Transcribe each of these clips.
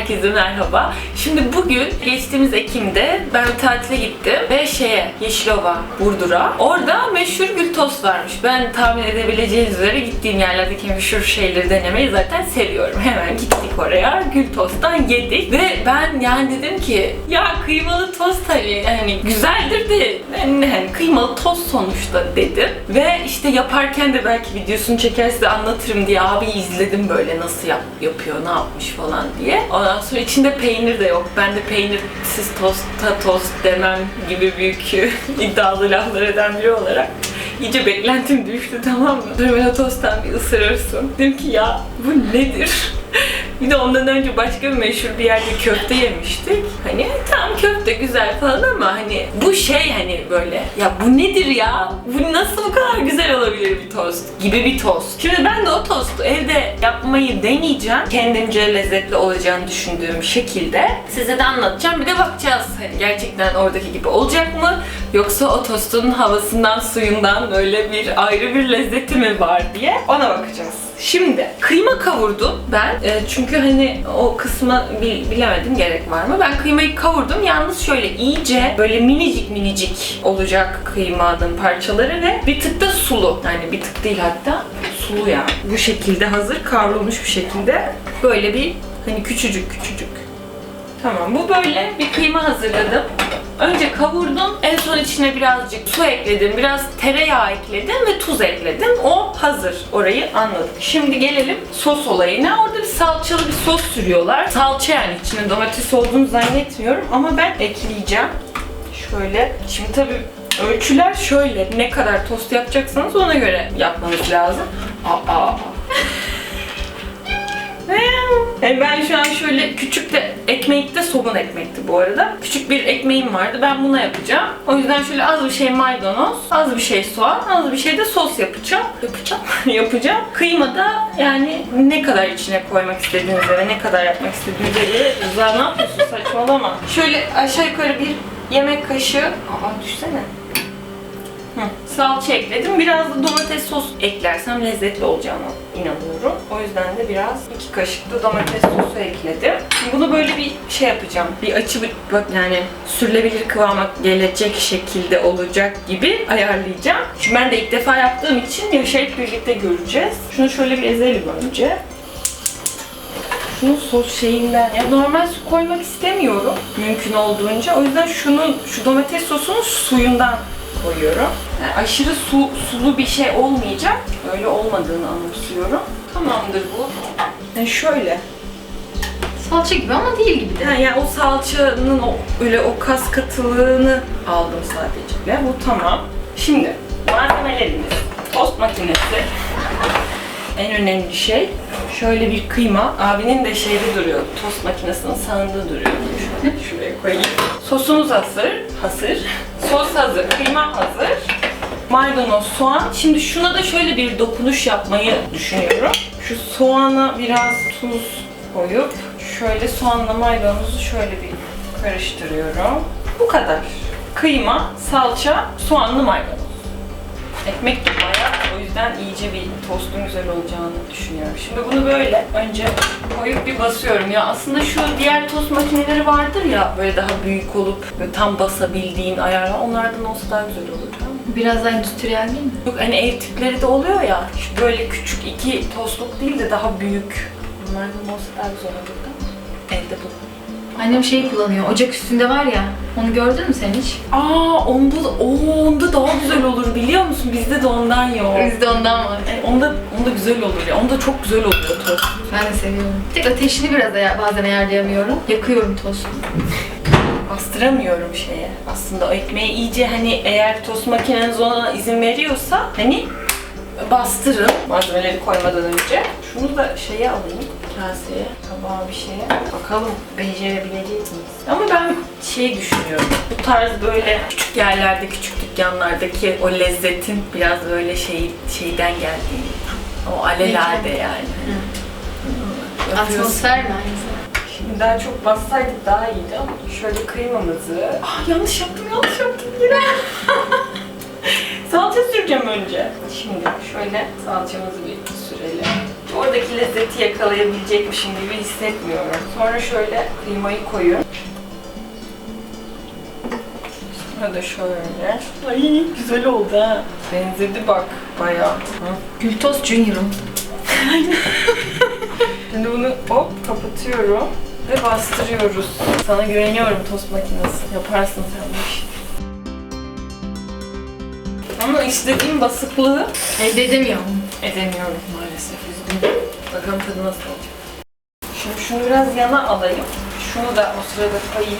Herkese merhaba. Şimdi bugün geçtiğimiz Ekim'de ben tatile gittim ve şeye Yeşilova, Burdur'a. Orada meşhur gül tost varmış. Ben tahmin edebileceğiniz üzere gittiğim yerlerdeki meşhur şeyleri denemeyi zaten seviyorum. Hemen gittik oraya. Gül tosttan yedik ve ben yani dedim ki ya kıymalı tost hani, hani güzeldir de hani, hani kıymalı tost sonuçta dedim. Ve işte yaparken de belki videosunu çeker size anlatırım diye abi izledim böyle nasıl yap, yapıyor, ne yapmış falan diye. Ondan sonra içinde peynir de yok. Ben de peynirsiz tosta tost demem gibi büyük iddialı laflar eden biri olarak iyice beklentim düştü tamam mı? O tosttan bir ısırırsın. Dedim ki ya bu nedir? Bir de ondan önce başka bir meşhur bir yerde köfte yemiştik. Hani tamam köfte güzel falan ama hani bu şey hani böyle ya bu nedir ya? Bu nasıl bu kadar güzel olabilir bir tost? Gibi bir tost. Şimdi ben de o tostu evde yapmayı deneyeceğim. Kendimce lezzetli olacağını düşündüğüm şekilde size de anlatacağım. Bir de bakacağız hani gerçekten oradaki gibi olacak mı? Yoksa o tostun havasından, suyundan böyle bir ayrı bir lezzeti mi var diye ona bakacağız. Şimdi kıyma kavurdum ben. E, çünkü hani o kısmı bil- bilemedim gerek var mı. Ben kıymayı kavurdum. Yalnız şöyle iyice böyle minicik minicik olacak kıymanın parçaları ve bir tık da sulu. Yani bir tık değil hatta sulu yani. Bu şekilde hazır kavrulmuş bir şekilde böyle bir hani küçücük küçücük Tamam bu böyle bir kıyma hazırladım. Önce kavurdum. En son içine birazcık su ekledim. Biraz tereyağı ekledim ve tuz ekledim. O hazır. Orayı anladık. Şimdi gelelim sos olayına. Orada bir salçalı bir sos sürüyorlar. Salça yani içine domates olduğunu zannetmiyorum ama ben ekleyeceğim. Şöyle. Şimdi tabii ölçüler şöyle. Ne kadar tost yapacaksanız ona göre yapmanız lazım. Aa. Yani ben şu an şöyle küçük de ekmek de somun ekmekti bu arada. Küçük bir ekmeğim vardı. Ben buna yapacağım. O yüzden şöyle az bir şey maydanoz, az bir şey soğan, az bir şey de sos yapacağım. Yapacağım. yapacağım. Kıyma da yani ne kadar içine koymak istediğinize ve ne kadar yapmak istediğinize göre Rıza ne yapıyorsun saçmalama. Şöyle aşağı yukarı bir yemek kaşığı. Aa düşsene. Salça ekledim. Biraz da domates sos eklersem lezzetli olacağına inanıyorum. O yüzden de biraz iki kaşık da domates sosu ekledim. Bunu böyle bir şey yapacağım. Bir açı bir- yani sürülebilir kıvama gelecek şekilde olacak gibi ayarlayacağım. Şimdi ben de ilk defa yaptığım için yaşayıp birlikte göreceğiz. Şunu şöyle bir ezelim önce. Şunun sos şeyinden, ya normal su koymak istemiyorum mümkün olduğunca. O yüzden şunun, şu domates sosunun suyundan koyuyorum. Yani aşırı su, sulu bir şey olmayacak. Öyle olmadığını anımsıyorum. Tamamdır bu. Yani şöyle. Salça gibi ama değil gibi de. Yani, yani o salçanın o, öyle o kas katılığını aldım sadece. Ve bu tamam. Şimdi malzemelerimiz. Tost makinesi. En önemli şey şöyle bir kıyma. Abinin de şeyde duruyor. Tost makinesinin sağında duruyor. Şöyle şuraya koyayım. Sosumuz hazır. Hazır. Sos hazır. Kıyma hazır. Maydanoz, soğan. Şimdi şuna da şöyle bir dokunuş yapmayı düşünüyorum. Şu soğana biraz tuz koyup şöyle soğanla maydanozu şöyle bir karıştırıyorum. Bu kadar. Kıyma, salça, soğanlı maydanoz. Ekmek de bayağı yüzden iyice bir tostun güzel olacağını düşünüyorum. Şimdi bunu böyle önce koyup bir basıyorum. Ya aslında şu diğer tost makineleri vardır ya böyle daha büyük olup böyle tam basabildiğin ayarlar. Onlardan olsa daha güzel olur. Tamam? Biraz daha endüstriyel değil mi? Yok hani ev tipleri de oluyor ya. Şu böyle küçük iki tostluk değil de daha büyük. Onlardan olsa daha güzel olur değil mi? Annem şeyi kullanıyor. Ocak üstünde var ya. Onu gördün mü sen hiç? Aa onda da, oo, onda daha güzel olur biliyor musun? Bizde de ondan yok. Bizde ondan var. Yani onda, onda güzel olur ya. Onda çok güzel oluyor tost. Ben de seviyorum. Bir tek ateşini biraz aya- bazen ayarlayamıyorum. Yakıyorum tostu. Bastıramıyorum şeye. Aslında o ekmeği iyice hani eğer tost makineniz ona izin veriyorsa hani bastırın malzemeleri koymadan önce. Şunu da şeye alayım kaseye, tabağa bir şeye. Bakalım becerebilecek miyiz? Ama ben şey düşünüyorum. Bu tarz böyle küçük yerlerde, küçük dükkanlardaki o lezzetin biraz böyle şey şeyden geldiği. O alelade yani. Atmosfer mi? Şimdi daha çok bassaydık daha iyiydi ama şöyle kıymamızı... Ah yanlış yaptım, yanlış yaptım yine. Salça süreceğim önce. Şimdi şöyle salçamızı bir sürelim. Oradaki lezzeti yakalayabilecekmişim gibi hissetmiyorum. Sonra şöyle kıymayı koyuyorum. Sonra da şöyle. Ay güzel oldu ha. Benzedi bak bayağı. Gültoz Junior'um. Şimdi bunu hop kapatıyorum ve bastırıyoruz. Sana güveniyorum tost makinesi. Yaparsın sen bu işi. Ama istediğim basıklığı Elde edemiyorum. edemiyorum maalesef. Üzgünüm. Bakalım tadı nasıl olacak. Şimdi şunu biraz yana alayım. Şunu da o sırada koyayım.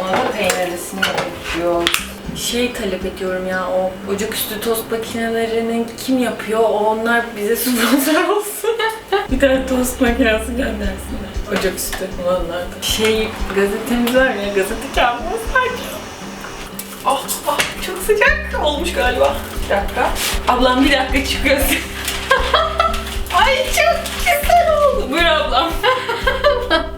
Ona da peynirlisini yapıyor. Şey talep ediyorum ya o ocaküstü tost makinelerinin kim yapıyor? O onlar bize sponsor olsun. Bir tane tost makinesi göndersinler. Ocaküstü olanlar. Şey gazetemiz var ya gazete kağıdımız var. Ah ah çok sıcak olmuş galiba. Bir dakika. Ablam bir dakika çıkıyorsun. Ay çok güzel oldu. Buyur ablam.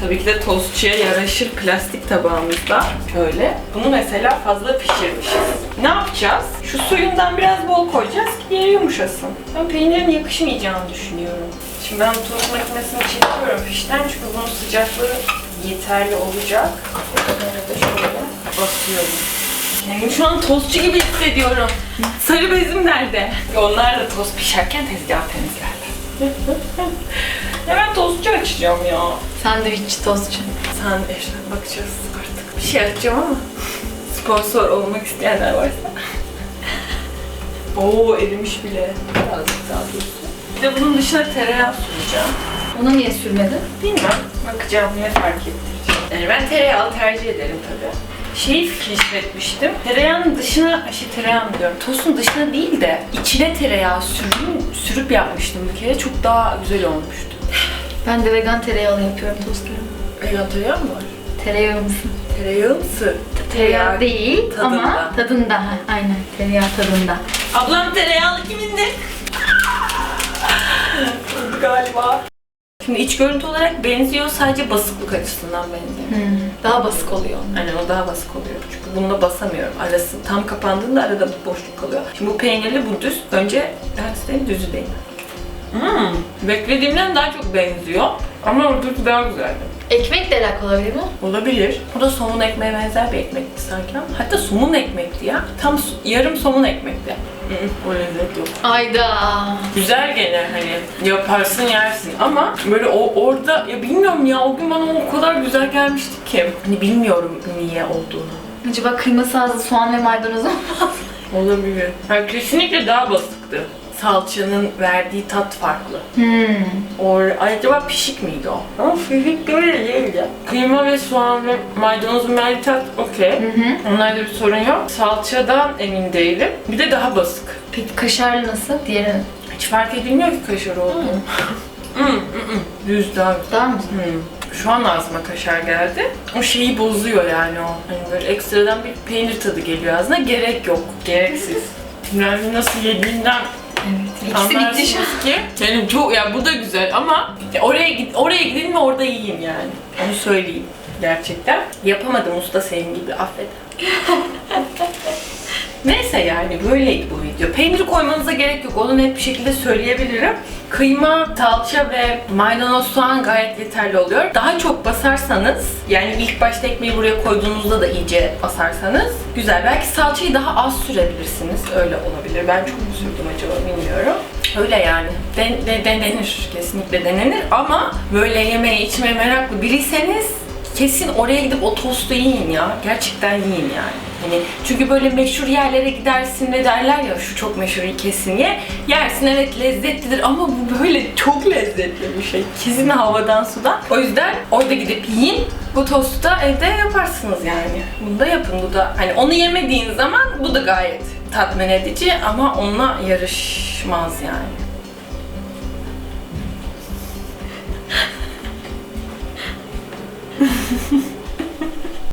Tabii ki de tostçuya yaraşır plastik tabağımızda. Şöyle. Bunu mesela fazla pişirmişiz. Ne yapacağız? Şu suyundan biraz bol koyacağız ki yeri yumuşasın. Ben peynirin yakışmayacağını düşünüyorum. Şimdi ben tost makinesini çekiyorum fişten çünkü bunun sıcaklığı yeterli olacak. Böyle de şöyle basıyorum. Kendimi şu an tostçu gibi hissediyorum. Sarı bezim nerede? Onlar da tost pişerken tezgah temizlerler. Hemen tostçu açacağım ya. Sandviç tostçu. Sen eşten bakacağız artık. Bir şey açacağım ama sponsor olmak isteyenler varsa. Oo erimiş bile. Birazcık daha dursun. Bir de bunun dışına tereyağı süreceğim. Ona niye sürmedin? Bilmem. Bakacağım ne fark ettirecek. Yani ben tereyağı tercih ederim tabii. Şeyi keşfetmiştim. Tereyağının dışına, şey tereyağı mı diyorum, tostun dışına değil de içine tereyağı sürdüm, sürüp yapmıştım bir kere. Çok daha güzel olmuştu. Ben de vegan tereyağlı yapıyorum tostlarımı. Vegan tereyağı mı var? Tereyağımsı. Tereyağımsı. Tereyağı değil tadında. ama tadında. Ha, Aynen tereyağı tadında. Ablam tereyağlı kimindi? Oldu galiba. Şimdi iç görüntü olarak benziyor sadece basıklık açısından benziyor. Hmm, Daha basık oluyor. Yani o daha basık oluyor. Çünkü bununla basamıyorum. Arası tam kapandığında arada bir boşluk kalıyor. Şimdi bu peynirli bu düz. Önce size düzü değil. Hmm, beklediğimden daha çok benziyor. Ama o düz daha güzeldi. Ekmekle alakalı olabilir mi? Olabilir. Bu da somun ekmeğe benzer bir ekmekti sanki ama. Hatta somun ekmekti ya. Tam yarım somun ekmekti. O lezzet yok. Ayda. Güzel gene hani yaparsın yersin ama böyle o orada ya bilmiyorum ya o gün bana o kadar güzel gelmişti ki. Hani bilmiyorum niye olduğunu. Acaba kıyması az soğan ve maydanoz mu? Olabilir. Yani kesinlikle daha basıktı. Salçanın verdiği tat farklı. Hmm. O acaba pişik miydi o? Ama pişik böyle değildi. Kıyma ve soğan ve maydanozun verdiği tat okey. Onlarda bir sorun yok. Salçadan emin değilim. Bir de daha basık. Peki kaşarlı nasıl? Diğeri Hiç fark edilmiyor ki kaşar olduğunu. Hmm, hmm, hmm. Düz daha daha mı? Hmm. Şu an ağzıma kaşar geldi. O şeyi bozuyor yani o. Hani böyle ekstradan bir peynir tadı geliyor ağzına. Gerek yok. Gereksiz. Yani nasıl yediğinden Evet. İkisi bitti şu an. anlarsınız ki. Yani çok ya bu da güzel ama ya oraya git oraya gidin ve orada yiyeyim yani. Onu söyleyeyim gerçekten. Yapamadım usta senin gibi affet. Neyse yani böyleydi bu video. Peynir koymanıza gerek yok. Onu net bir şekilde söyleyebilirim. Kıyma, salça ve maydanoz soğan gayet yeterli oluyor. Daha çok basarsanız, yani ilk başta ekmeği buraya koyduğunuzda da iyice basarsanız güzel. Belki salçayı daha az sürebilirsiniz. Öyle olabilir. Ben çok mu sürdüm acaba bilmiyorum. Öyle yani. Den, de, denenir. Kesinlikle denenir. Ama böyle yemeğe içmeye meraklı biriyseniz kesin oraya gidip o tostu yiyin ya. Gerçekten yiyin yani. Hani çünkü böyle meşhur yerlere gidersin ve derler ya şu çok meşhur kesin ye. Yersin evet lezzetlidir ama bu böyle çok lezzetli bir şey. Kesin havadan sudan. O yüzden orada gidip yiyin. Bu tostu da evde yaparsınız yani. Bunu da yapın. Bu da hani onu yemediğin zaman bu da gayet tatmin edici ama onunla yarışmaz yani.